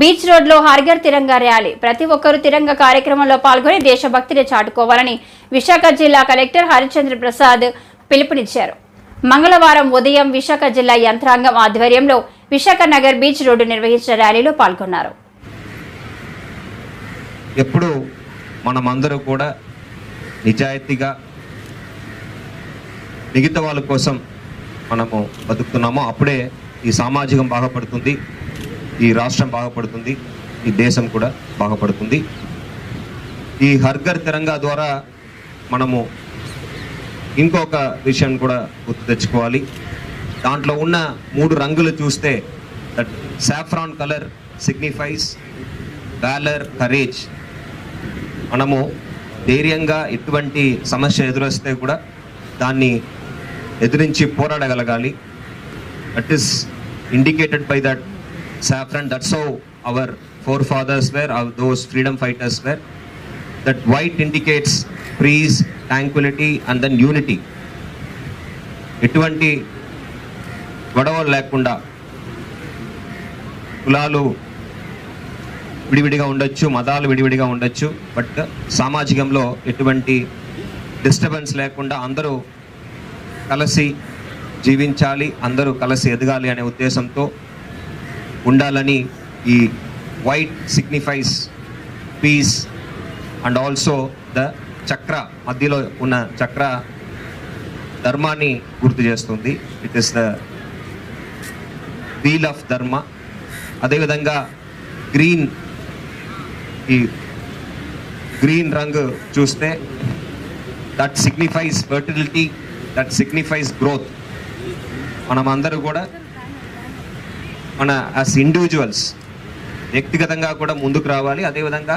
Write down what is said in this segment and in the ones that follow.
Beach రోడ్లో హరిగర్ Tiranga rally. ప్రతి ఒక్కరూ తిరంగ కార్యక్రమంలో పాల్గొని దేశభక్తిని చాటుకోవాలని విశాఖ జిల్లా కలెక్టర్ హరిచంద్ర ప్రసాద్ పిలుపునిచ్చారు. మంగళవారం ఉదయం విశాఖ జిల్లా యంత్రాంగం ఆధ్వర్యంలో విశాఖ నగర్ బీచ్ రోడ్డు నిర్వహించిన ర్యాలీలో పాల్గొన్నారు. ఎప్పుడు మనమందరూ కూడా నిజాయితీగా మిగతా వాళ్ళ కోసం మనము బతుకుతున్నామో అప్పుడే ఈ సామాజికం బాగుపడుతుంది. ఈ రాష్ట్రం బాగుపడుతుంది ఈ దేశం కూడా బాగుపడుతుంది. ఈ హర్ఘర్ తిరంగా ద్వారా మనము ఇంకొక విషయం కూడా గుర్తు తెచ్చుకోవాలి. దాంట్లో ఉన్న మూడు రంగులు చూస్తే that saffron colour signifies valour courage మనము ధైర్యంగా ఎటువంటి సమస్య ఎదురొస్తే కూడా దాన్ని ఎదిరించి పోరాడగలగాలి. That is indicated by that saffron that's how our forefathers were those freedom fighters were that white indicates peace tranquility and then unity ఎటువంటి గొడవలు లేకుండా కులాలు విడివిడిగా ఉండొచ్చు మతాలు విడివిడిగా ఉండొచ్చు బట్ సామాజికంలో ఎటువంటి డిస్టర్బెన్స్ లేకుండా అందరూ కలిసి జీవించాలి అందరూ కలిసి ఎదగాలి అనే ఉద్దేశంతో ఉండాలని ఈ white signifies peace and also the chakra మధ్యలో ఉన్న చక్ర ధర్మాన్ని గుర్తు చేస్తుంది. It is the wheel of dharma అదేవిధంగా గ్రీన్ ఈ గ్రీన్ రంగు చూస్తే that signifies fertility that signifies growth మనమందరూ కూడా మన యాజ్ ఇండివిజువల్స్ వ్యక్తిగతంగా కూడా ముందుకు రావాలి. అదేవిధంగా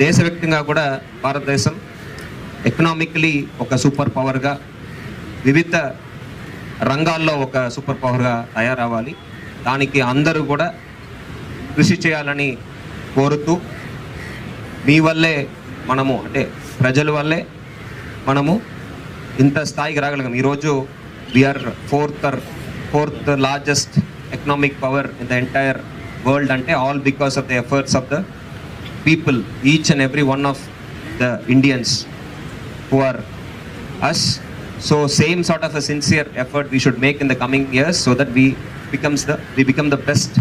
దేశవ్యాప్తంగా కూడా భారతదేశం ఎకనామికలీ ఒక సూపర్ పవర్గా వివిధ రంగాల్లో ఒక సూపర్ పవర్గా తయారవ్వాలి. దానికి అందరూ కూడా కృషి చేయాలని కోరుతూ మీ వల్లే మనము అంటే ప్రజల వల్లే మనము ఇంత స్థాయికి రాగలిగాం. ఈరోజు we are fourth fourth largest economic power in the entire world అంటే all because of the efforts of the people each and every one of the Indians power us so same sort of a sincere effort we should make in the coming years so that we becomes the we become the best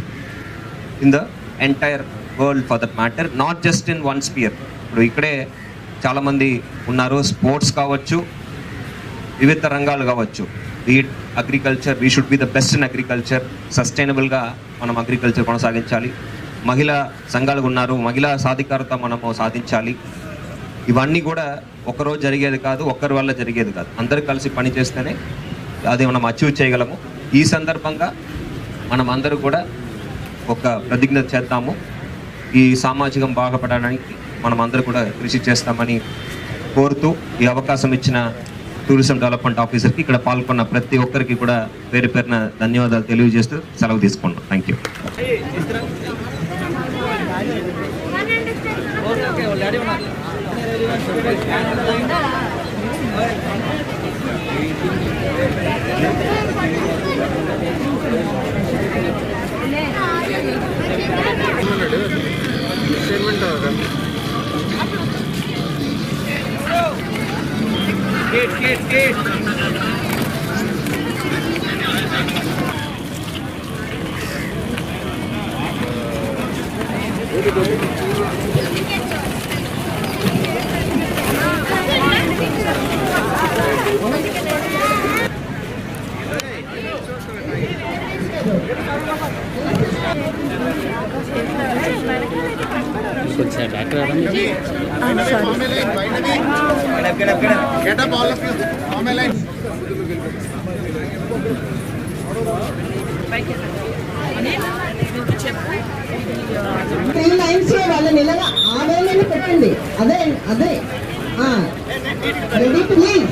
in the entire world for that matter not just in one sphere ఇప్పుడు ఇక్కడే చాలామంది ఉన్నారు sports కావచ్చు వివిధ రంగాలు కావచ్చు. Be it agriculture we should be the best in agriculture సస్టైనబుల్గా మనం agriculture కొనసాగించాలి. మహిళా సంఘాలు ఉన్నారు. మహిళా సాధికారత మనము సాధించాలి. ఇవన్నీ కూడా ఒకరోజు జరిగేది కాదు ఒక్కరి వల్ల జరిగేది కాదు. అందరూ కలిసి పని చేస్తేనే అది మనం అచీవ్ చేయగలము. ఈ సందర్భంగా మనం అందరూ కూడా ఒక ప్రతిజ్ఞ చేద్దాము. ఈ సామాజికం బాగుపడడానికి మనం అందరూ కూడా కృషి చేస్తామని కోరుతూ ఈ అవకాశం ఇచ్చిన టూరిజం డెవలప్మెంట్ ఆఫీసర్కి ఇక్కడ పాల్గొన్న ప్రతి ఒక్కరికి కూడా పేరు పేరున ధన్యవాదాలు తెలియజేస్తూ సెలవు తీసుకుంటాం థ్యాంక్ యూ కొంచెం geht, è che Thank you. Form a line. Three లైన్స్లో వాళ్ళని ఇలాగా ఆ వేళని పెట్టండి. అదే అదే. రెడీ ప్లీజ్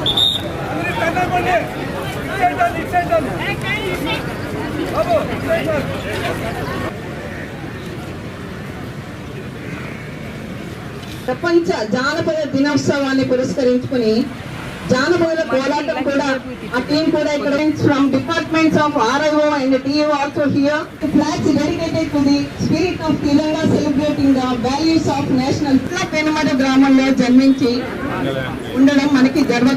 ప్రపంచ జానపద దినోత్సవాన్ని పురస్కరించుకుని జానపద కోలాటం కూడా ఆ టీం కూడా ఇక్కడ from departments of RIO and TO also here flags dedicated to the spirit of Telangana celebrating the values of national Penumada గ్రామంలో జన్మించి ఉండడం మనకి గర్వ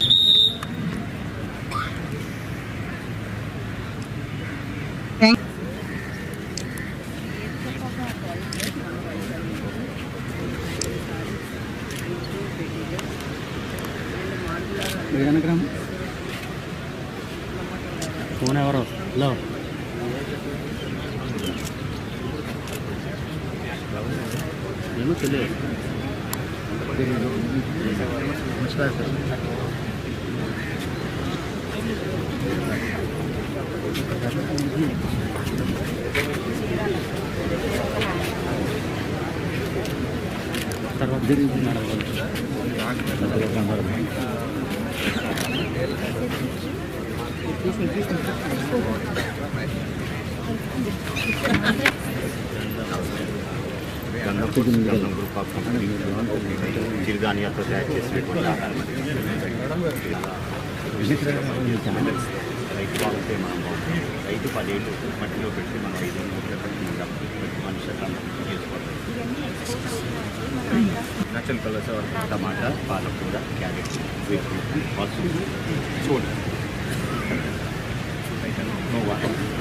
విజయనగరం ఫోన్ ఎవరు హలో ఏమో తెలియదు తర్వాత తిరిగి చిరుధాన్యాలతో తయారు చేసినటువంటి ఆహారం రైతు బాగుంటే మనం రైతు పదేళ్ళు మట్టిలో పెట్టి మనం ఐదు మూడు పెట్టి మనిషి అట్లా చేసుకోవాలి నచ్చల్ కలర్స్ టమాటా పాలకూర క్యారెట్ బీట్రూట్ పసుపు చూడండి Thank you.